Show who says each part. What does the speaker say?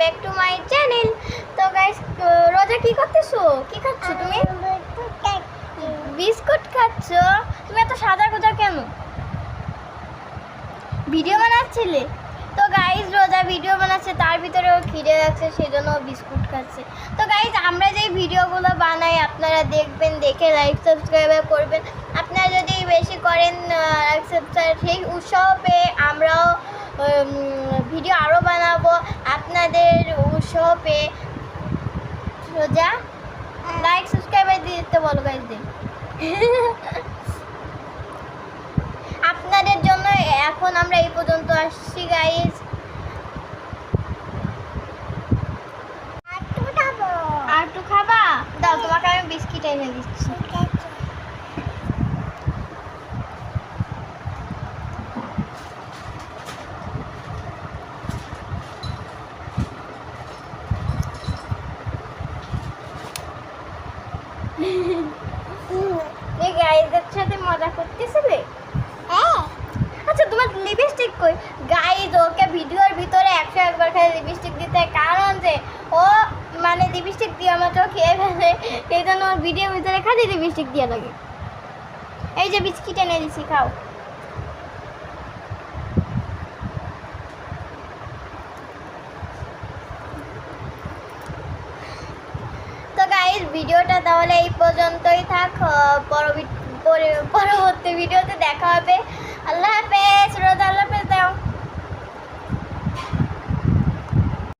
Speaker 1: Back to my channel তো guys রোজা কি করতেছো? কি খাচ্ছ তুমি? বিস্কুট খাচ্ছ? তুমি এত সাদা গোজা কেন? ভিডিও বানাচ্ছিলে? তো গাইজ রোজা ভিডিও বানাচ্ছে, তার ভিতরেও খিদে লাগছে সেই জন্য ও বিস্কুট খাচ্ছে। তো গাইজ আমরা যেই ভিডিওগুলো বানাই, আপনারা দেখবেন, দেখে লাইক সাবস্ক্রাইব করবেন। বেশি করেন লাইক সাবস্ক্রাইব সেই উৎসবে আমরাও ভিডিও আরও বানাবো। আপনাদের উৎসবে রোজা লাইক সাবস্ক্রাইব দিতে বলো দিন আপনাদের জন্য এখন আমরা এই পর্যন্ত আসছি গাইজ আর একটু খাবা? দাও তোমাকে আমি বিস্কিট এনে দিচ্ছি। এই গাইজের সাথে মজা করতেছিলে? আচ্ছা তোমার লিপস্টিক কই? গাইজ ওকে ভিডিওর ভিতরে একশো একবার খালি লিপস্টিক দিতে হয়। কারণ যে ও মানে লিপস্টিক দিয়ে আমার চোখ খেয়ে ফেলে। সেই জন্য ওর ভিডিওর ভিতরে খালি লিপস্টিক দিয়ে লাগে। এই যে বিস্কিট এনে দিছি খাও তো গাইজ ভিডিওটা তাহলে এই পর্যন্তই থাক। পরবর্তী ভিডিওতে দেখা হবে।